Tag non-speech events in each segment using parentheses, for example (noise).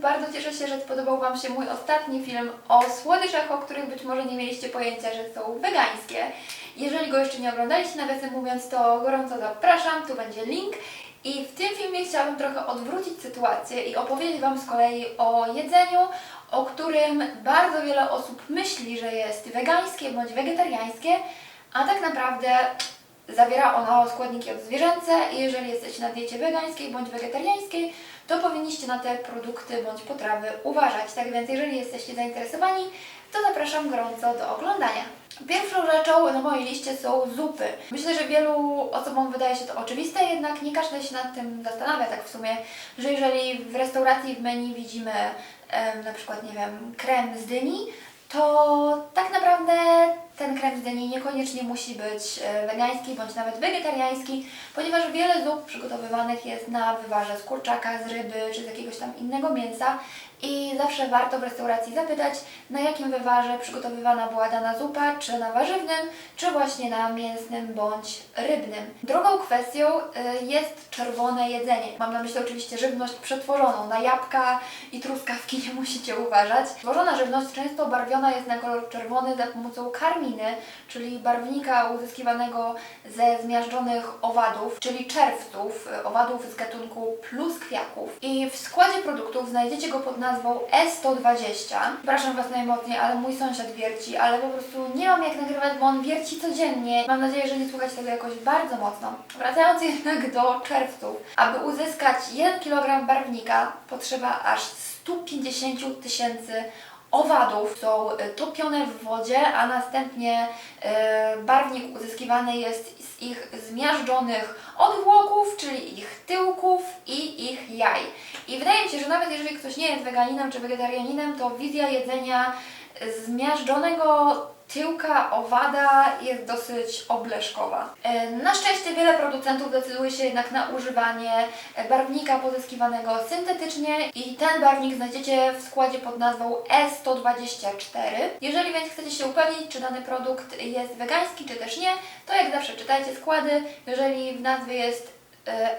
Bardzo cieszę się, że spodobał Wam się mój ostatni film o słodyczach, o których być może nie mieliście pojęcia, że są wegańskie. Jeżeli go jeszcze nie oglądaliście, nawiasem mówiąc, to gorąco zapraszam, tu będzie link. I w tym filmie chciałabym trochę odwrócić sytuację i opowiedzieć Wam z kolei o jedzeniu, o którym bardzo wiele osób myśli, że jest wegańskie bądź wegetariańskie, a tak naprawdę zawiera ono składniki odzwierzęce i jeżeli jesteście na diecie wegańskiej bądź wegetariańskiej, to powinniście na te produkty bądź potrawy uważać. Tak więc jeżeli jesteście zainteresowani, to zapraszam gorąco do oglądania. Pierwszą rzeczą na mojej liście są zupy. Myślę, że wielu osobom wydaje się to oczywiste, jednak nie każdy się nad tym zastanawia tak w sumie, że jeżeli w restauracji w menu widzimy em, na przykład, nie wiem, krem z dyni, to tak naprawdę ten krem z dyni niekoniecznie musi być e, wegański bądź nawet wegetariański, ponieważ wiele zup przygotowywanych jest na wywarze z kurczaka, z ryby czy z jakiegoś tam innego mięsa i zawsze warto w restauracji zapytać, na jakim wywarze przygotowywana była dana zupa, czy na warzywnym, czy właśnie na mięsnym bądź rybnym. Drugą kwestią y, jest czerwone jedzenie. Mam na myśli oczywiście żywność przetworzoną. Na jabłka i truskawki (laughs) nie musicie uważać. Tworzona żywność często barwiona jest na kolor czerwony za pomocą karminy, czyli barwnika uzyskiwanego ze zmiażdżonych owadów, czyli czerwców, y, owadów z gatunku pluskwiaków. I w składzie produktów znajdziecie go pod nazwą E120. Przepraszam Was najmocniej, ale mój sąsiad wierci, ale po prostu nie mam jak nagrywać, bo on wierci codziennie. Mam nadzieję, że nie słuchać tego jakoś bardzo mocno. Wracając jednak do czerwców. Aby uzyskać 1 kg barwnika potrzeba aż 150 tysięcy owadów są y, topione w wodzie, a następnie y, barwnik uzyskiwany jest z ich zmiażdżonych odwłoków, czyli ich tyłków i ich jaj. I wydaje mi się, że nawet jeżeli ktoś nie jest weganinem czy wegetarianinem, to wizja jedzenia zmiażdżonego tyłka owada jest dosyć obleszkowa. E, Na szczęście wiele producentów decyduje się jednak na używanie e, barwnika pozyskiwanego syntetycznie i ten barwnik znajdziecie w składzie pod nazwą E124. Jeżeli więc chcecie się upewnić, czy dany produkt jest wegański, czy też nie, to jak zawsze czytajcie składy. Jeżeli w nazwie jest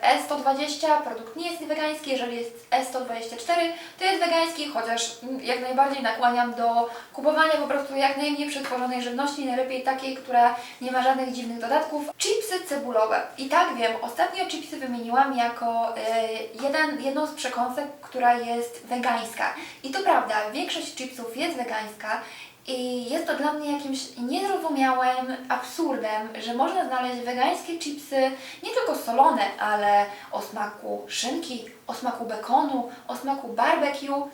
E120, produkt nie jest wegański, jeżeli jest E124, to jest wegański, chociaż mm, jak najbardziej nakłaniam do kupowania po prostu jak najmniej przetworzonej żywności, najlepiej takiej, która nie ma żadnych dziwnych dodatków. Chipsy cebulowe. I tak wiem, ostatnio chipsy wymieniłam jako e, jeden, jedną z przekąsek, która jest wegańska. I to prawda, większość chipsów jest wegańska, i jest to dla mnie jakimś niezrozumiałym absurdem, że można znaleźć wegańskie chipsy nie tylko solone, ale o smaku szynki, o smaku bekonu, o smaku barbecue,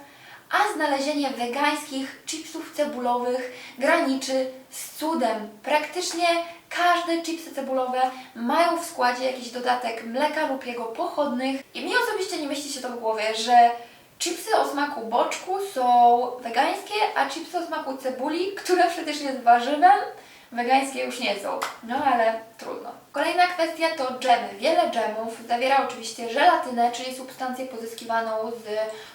a znalezienie wegańskich chipsów cebulowych graniczy z cudem. Praktycznie każde chipsy cebulowe mają w składzie jakiś dodatek mleka lub jego pochodnych i mnie osobiście nie mieści się to w głowie, że Chipsy o smaku boczku są wegańskie, a chipsy o smaku cebuli, która przecież jest warzywem, wegańskie już nie są. No ale trudno. Kolejna kwestia to dżemy. Wiele dżemów zawiera oczywiście żelatynę, czyli substancję pozyskiwaną z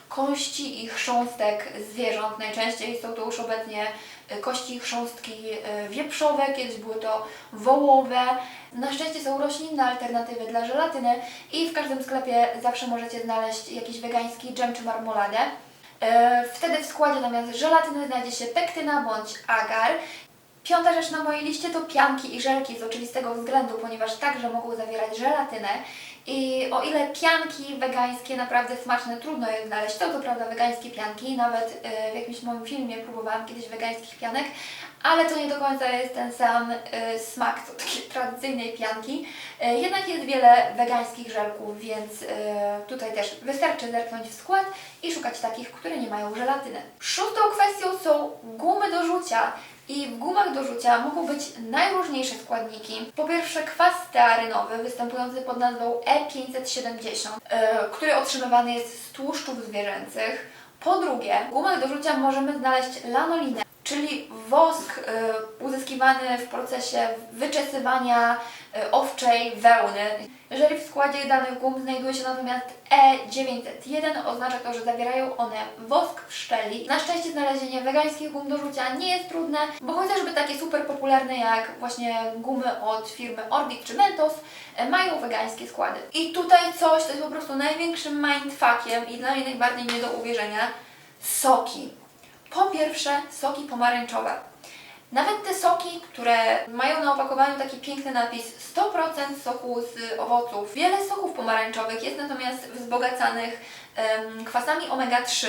kości i chrząstek zwierząt. Najczęściej są to już obecnie y, kości i chrząstki y, wieprzowe, kiedyś były to wołowe. Na szczęście są roślinne alternatywy dla żelatyny i w każdym sklepie zawsze możecie znaleźć jakiś wegański dżem czy marmoladę. E, Wtedy w składzie zamiast żelatyny znajdzie się pektyna bądź agar. Piąta rzecz na mojej liście to pianki i żelki z oczywistego względu, ponieważ także mogą zawierać żelatynę. I o ile pianki wegańskie naprawdę smaczne, trudno je znaleźć, to co prawda wegańskie pianki, nawet e, w jakimś moim filmie próbowałam kiedyś wegańskich pianek, ale to nie do końca jest ten sam e, smak, co takiej tradycyjnej pianki. E, Jednak jest wiele wegańskich żelków, więc tutaj też wystarczy zerknąć w skład i szukać takich, które nie mają żelatyny. Szóstą kwestią są gumy do rzucia. I w gumach do rzucia mogą być najróżniejsze składniki. Po pierwsze kwas stearynowy występujący pod nazwą E570, e, który otrzymywany jest z tłuszczów zwierzęcych. Po drugie, w gumach do rzucia możemy znaleźć lanolinę, czyli wosk y, uzyskiwany w procesie wyczesywania y, owczej wełny. Jeżeli w składzie danych gum znajduje się natomiast E901, oznacza to, że zawierają one wosk pszczeli. Na szczęście znalezienie wegańskich gum do rzucia nie jest trudne, bo chociażby takie super popularne jak właśnie gumy od firmy Orbit czy Mentos e, mają wegańskie składy. I tutaj coś, to jest po prostu największym mindfuckiem i dla mnie najbardziej nie do uwierzenia, soki. Po pierwsze, soki pomarańczowe. Nawet te soki, które mają na opakowaniu taki piękny napis 100% soku z owoców. Wiele soków pomarańczowych jest natomiast wzbogacanych kwasami omega-3,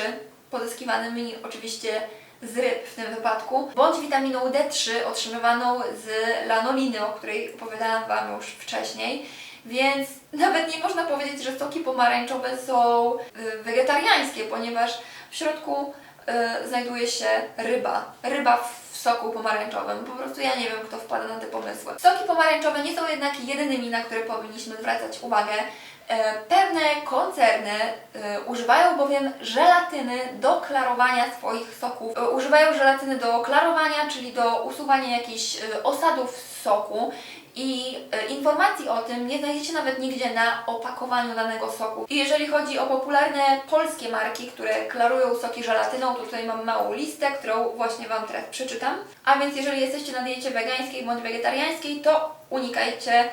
pozyskiwanymi oczywiście z ryb w tym wypadku, bądź witaminą D3 otrzymywaną z lanoliny, o której opowiadałam Wam już wcześniej. Więc nawet nie można powiedzieć, że soki pomarańczowe są y, wegetariańskie, ponieważ w środku y, znajduje się ryba. Ryba w soku pomarańczowym. Po prostu ja nie wiem, kto wpada na te pomysły. Soki pomarańczowe nie są jednak jedynymi, na które powinniśmy zwracać uwagę. E, Pewne koncerny e, używają bowiem żelatyny do klarowania swoich soków. E, Używają żelatyny do klarowania, czyli do usuwania jakichś osadów z soku. I informacji o tym nie znajdziecie nawet nigdzie na opakowaniu danego soku. I jeżeli chodzi o popularne polskie marki, które klarują soki żelatyną, to tutaj mam małą listę, którą właśnie Wam teraz przeczytam. A więc jeżeli jesteście na diecie wegańskiej bądź wegetariańskiej, to unikajcie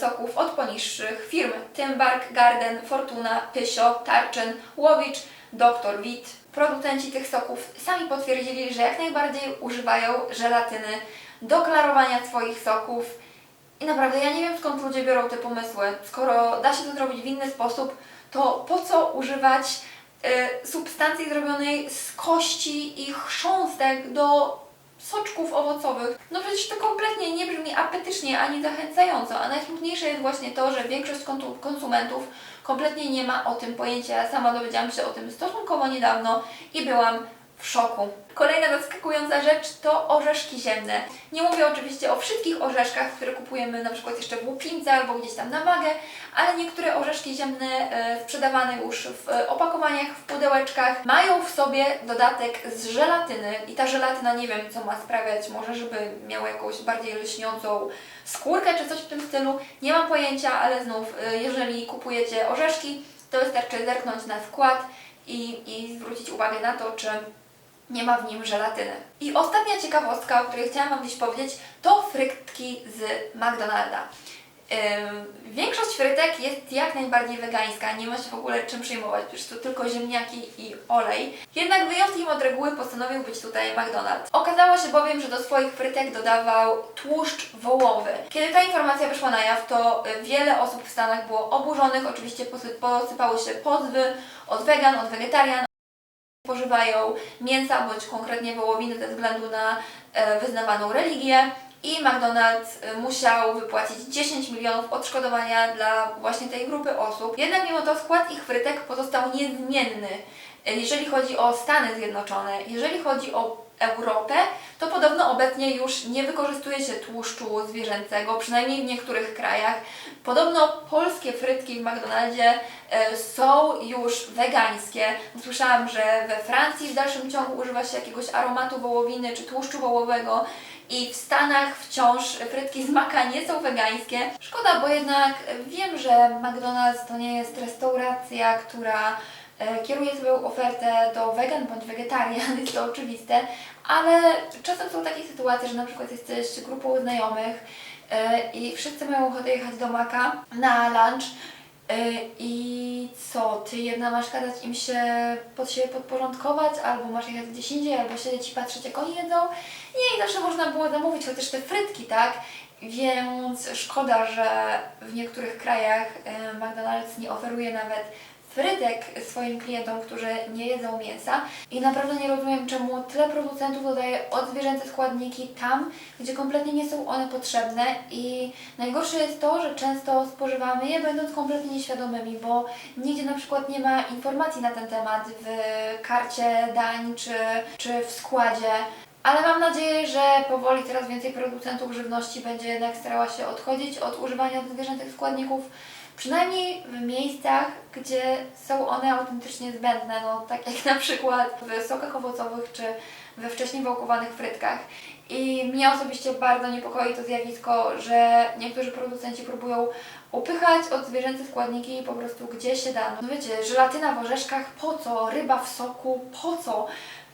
soków od poniższych firm. Tymbark, Garden, Fortuna, Pysio, Tarczyn, Łowicz, Dr. Wit. Producenci tych soków sami potwierdzili, że jak najbardziej używają żelatyny do klarowania swoich soków. I naprawdę ja nie wiem skąd ludzie biorą te pomysły. Skoro da się to zrobić w inny sposób, to po co używać y, substancji zrobionej z kości i chrząstek do soczków owocowych? No przecież to kompletnie nie brzmi apetycznie ani zachęcająco, a najsmutniejsze jest właśnie to, że większość konsumentów kompletnie nie ma o tym pojęcia. Ja sama dowiedziałam się o tym stosunkowo niedawno i byłam w szoku. Kolejna zaskakująca rzecz to orzeszki ziemne. Nie mówię oczywiście o wszystkich orzeszkach, które kupujemy na przykład jeszcze w łupince albo gdzieś tam na wagę, ale niektóre orzeszki ziemne e, sprzedawane już w e, opakowaniach, w pudełeczkach mają w sobie dodatek z żelatyny i ta żelatyna nie wiem co ma sprawiać, może żeby miała jakąś bardziej lśniącą skórkę czy coś w tym stylu. Nie mam pojęcia, ale znów e, jeżeli kupujecie orzeszki, to wystarczy zerknąć na skład i, i zwrócić uwagę na to, czy nie ma w nim żelatyny. I ostatnia ciekawostka, o której chciałam Wam dziś powiedzieć, to frytki z McDonalda. Większość frytek jest jak najbardziej wegańska, nie ma się w ogóle czym przejmować, przecież to tylko ziemniaki i olej. Jednak wyjątkiem od reguły postanowił być tutaj McDonald's. Okazało się bowiem, że do swoich frytek dodawał tłuszcz wołowy. Kiedy ta informacja wyszła na jaw, to y, wiele osób w Stanach było oburzonych, oczywiście posy- posypały się pozwy od wegan, od wegetarian, spożywają mięsa bądź konkretnie wołowiny ze względu na e, wyznawaną religię i McDonald's e, musiał wypłacić 10 milionów odszkodowania dla właśnie tej grupy osób. Jednak mimo to skład ich frytek pozostał niezmienny, e, jeżeli chodzi o Stany Zjednoczone. Jeżeli chodzi o Europę, to podobno obecnie już nie wykorzystuje się tłuszczu zwierzęcego, przynajmniej w niektórych krajach. Podobno polskie frytki w McDonaldzie e, są już wegańskie. Słyszałam, że we Francji w dalszym ciągu używa się jakiegoś aromatu wołowiny czy tłuszczu wołowego i w Stanach wciąż frytki z maka nie są wegańskie. Szkoda, bo jednak wiem, że McDonald's to nie jest restauracja, która kieruje swoją ofertę do wegan bądź wegetarian, (laughs) jest to oczywiste, ale czasem są takie sytuacje, że na przykład jesteś grupą znajomych e, i wszyscy mają ochotę jechać do Maka na lunch e, i co, ty jedna masz kazać im się pod siebie podporządkować, albo masz jechać gdzieś indziej, albo siedzieć i patrzeć jak oni jedzą. Nie, i zawsze można było zamówić chociaż te frytki, tak? Więc szkoda, że w niektórych krajach e, McDonald's nie oferuje nawet frytek swoim klientom, którzy nie jedzą mięsa. I naprawdę nie rozumiem, czemu tyle producentów dodaje odzwierzęce składniki tam, gdzie kompletnie nie są one potrzebne. I najgorsze jest to, że często spożywamy je będąc kompletnie nieświadomymi, bo nigdzie na przykład nie ma informacji na ten temat w karcie dań czy, czy w składzie. Ale mam nadzieję, że powoli coraz więcej producentów żywności będzie jednak starała się odchodzić od używania zwierzęcych składników. Przynajmniej w miejscach, gdzie są one autentycznie zbędne, no tak jak na przykład w sokach owocowych czy we wcześniej wałkowanych frytkach. I mnie osobiście bardzo niepokoi to zjawisko, że niektórzy producenci próbują upychać od zwierzęce składniki po prostu gdzie się da. No wiecie, żelatyna w orzeszkach, po co? Ryba w soku, po co?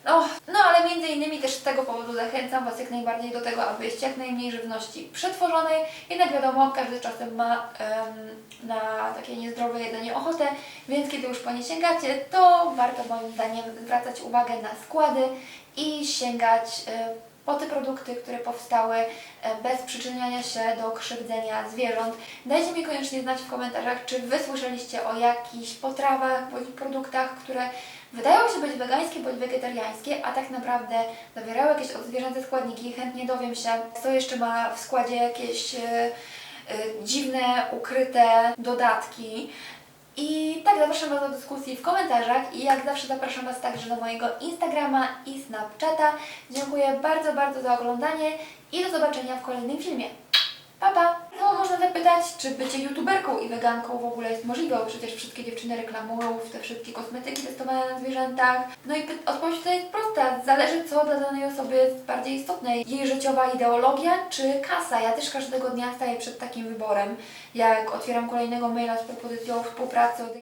No, no ale między innymi też z tego powodu zachęcam Was jak najbardziej do tego, aby jeść jak najmniej żywności przetworzonej. Jednak wiadomo, każdy czasem ma em, na takie niezdrowe jedzenie ochotę, więc kiedy już po nie sięgacie, to warto moim zdaniem zwracać uwagę na składy i sięgać e, po te produkty, które powstały e, bez przyczyniania się do krzywdzenia zwierząt. Dajcie mi koniecznie znać w komentarzach, czy Wy słyszeliście o jakichś potrawach bądź produktach, które wydają się być wegańskie bądź wegetariańskie, a tak naprawdę zawierały jakieś odzwierzęce składniki. Chętnie dowiem się, co jeszcze ma w składzie jakieś e, e, dziwne, ukryte dodatki. I tak, zapraszam Was do dyskusji w komentarzach i jak zawsze zapraszam Was także do mojego Instagrama i Snapchata. Dziękuję bardzo, bardzo za oglądanie i do zobaczenia w kolejnym filmie. Pa, pa! Czy bycie youtuberką i weganką w ogóle jest możliwe, bo przecież wszystkie dziewczyny reklamują te wszystkie kosmetyki testowane na zwierzętach. No i odpowiedź tutaj jest prosta. Zależy, co dla danej osoby jest bardziej istotne. Jej życiowa ideologia czy kasa. Ja też każdego dnia staję przed takim wyborem. Jak otwieram kolejnego maila z propozycją współpracy od